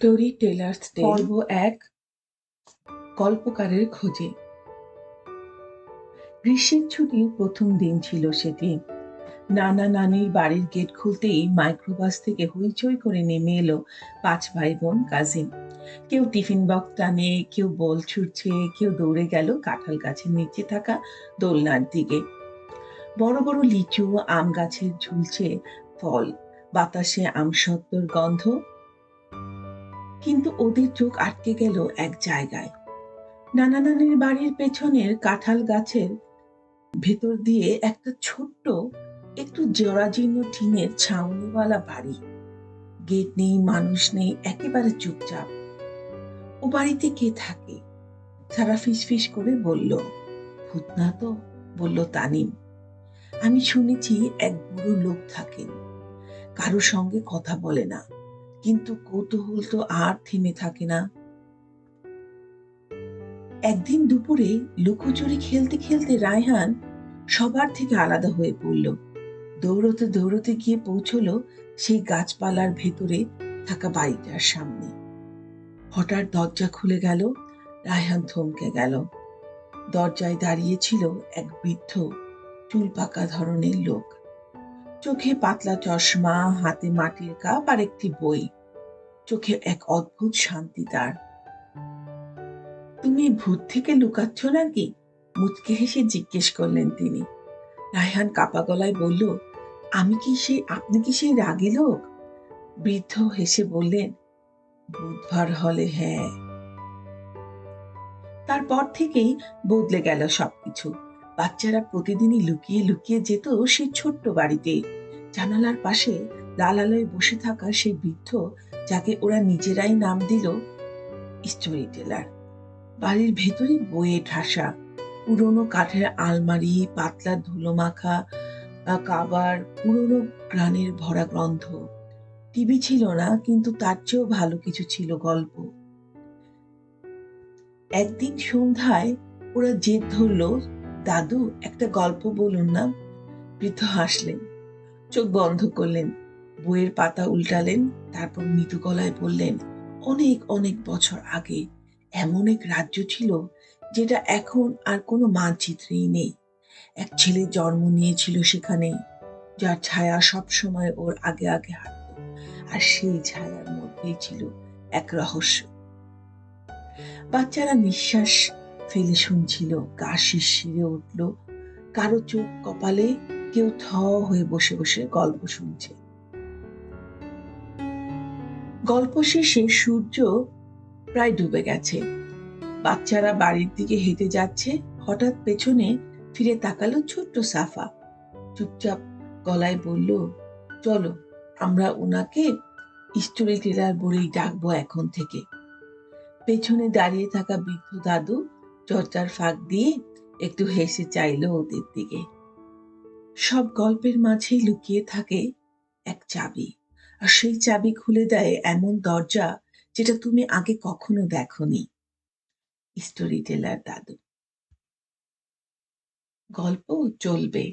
Story tailors পর্ব এক কল্পকারের খোঁজে। গ্রীষ্মের ছুটির প্রথম দিন ছিল সেটি নানা নানির বাড়ির গেট খুলতেই মাইক্রোবাস থেকে হইচই করে নেমে এলো পাঁচ ভাই বোন কাজিন। কেউ টিফিন বক্স টানে, কেউ বল ছুটছে কেউ দৌড়ে গেল কাঁঠাল গাছের নিচে থাকা দোলনার দিকে। বড় বড় লিচু, আম গাছের ঝুলছে ফল, বাতাসে আমসত্বর গন্ধ। কিন্তু ওদের চোখ আটকে গেল এক জায়গায়। নানা নানির বাড়ির পেছনের কাঁঠাল গাছের ভেতর দিয়ে একটা ছোট্ট, একটু জরাজীর্ণ টিনের ছাউনিওয়ালা বাড়ি। গেট নেই, মানুষ নেই, একেবারে চুপচাপ। ও বাড়িতে কে থাকে? সারা ফিস ফিস করে বলল ভূত না তো, বলল তানিম। আমি শুনেছি এক বুড়ো লোক থাকেন। কারও সঙ্গে কথা বলে না। কিন্তু কৌতূহল তো আর থেমে থাকে না। একদিন দুপুরে লুকোচুরি খেলতে খেলতে রায়হান সবার থেকে আলাদা হয়ে পড়ল। দৌড়তে দৌড়তে গিয়ে পৌঁছলো সেই গাছপালার ভেতরে থাকা বাড়িটার সামনে। হঠাৎ দরজা খুলে গেল, রায়হান থমকে গেল। দরজায় দাঁড়িয়েছিল এক বৃদ্ধ চুল পাকা ধরনের লোক। চোখে পাতলা চশমা, হাতে মাটির কাপ আর একটি বই। চোখে এক অদ্ভুত শান্তি তার। তুমি ভূত থেকে লুকাচ্ছ নাকি? মুচকে হেসে জিজ্ঞেস করলেন তিনি। রায়হান কাপা গলায় বলল, আমি কি সেই, আপনি কি সেই রাগী লোক? বৃদ্ধ হেসে বললেন, বুধবার হলে হ্যাঁ। তারপর থেকেই বদলে গেল সবকিছু। বাচ্চারা প্রতিদিনই লুকিয়ে লুকিয়ে যেত সেই ছোট্ট বাড়িতে। জানালার পাশে লাল আলোয় বসে থাকা সেই বৃদ্ধ, যাকে ওরা নিজেরাই নাম দিল স্টোরি টেলার। বাড়ির ভেতরে বইয়ে ঠাসা, পুরনো কাঠের আলমারি, পাতলা ধুলো মাখা কাবার পুরনো গ্রানের ভরা গ্রন্থ। টিভি ছিল না, কিন্তু তার চেয়েও ভালো কিছু ছিল গল্প। একদিন সন্ধ্যায় ওরা জেদ ধরলো, দাদু, একটা গল্প বলুন না। বৃদ্ধ হাসলেন, চোখ বন্ধ করলেন। বইয়ের পাতা উল্টালেন, তারপর মৃদু গলায় বললেন, অনেক অনেক বছর আগে এমন এক রাজ্য ছিল যেটা এখন আর কোনো মানচিত্রেই নেই। এক ছেলে জন্ম নিয়েছিল সেখানে, যার ছায়া সব সময় ওর আগে আগে হাঁটত, আর সেই ছায়ার মধ্যেই ছিল এক রহস্য। বাচ্চারা নিঃশ্বাস ফেলে শুনছিল, গা শিরশিরে উঠল, কারও চোখ কপালে কেউ থ হয়ে বসে বসে গল্প শুনছে। গল্প শেষে সূর্য প্রায় ডুবে গেছে। বাচ্চারা বাড়ির দিকে হেঁটে যাচ্ছে। হঠাৎ পেছনে ফিরে তাকালো ছোট্ট সাফা। চুপচাপ গলায় বলল, চলো, আমরা ওনাকে স্টোরি টেলার বলেই ডাকবো এখন থেকে। পেছনে দাঁড়িয়ে থাকা বৃদ্ধ দাদু চর্চার ফাঁক দিয়ে একটু হেসে চাইল ওদের দিকে। সব গল্পের মাঝেই লুকিয়ে থাকে এক চাবি। আর সেই চাবি খুলে দেয় এমন দরজা যেটা তুমি আগে কখনো দেখনি। স্টোরি টেলার দাদু। গল্প চলবে।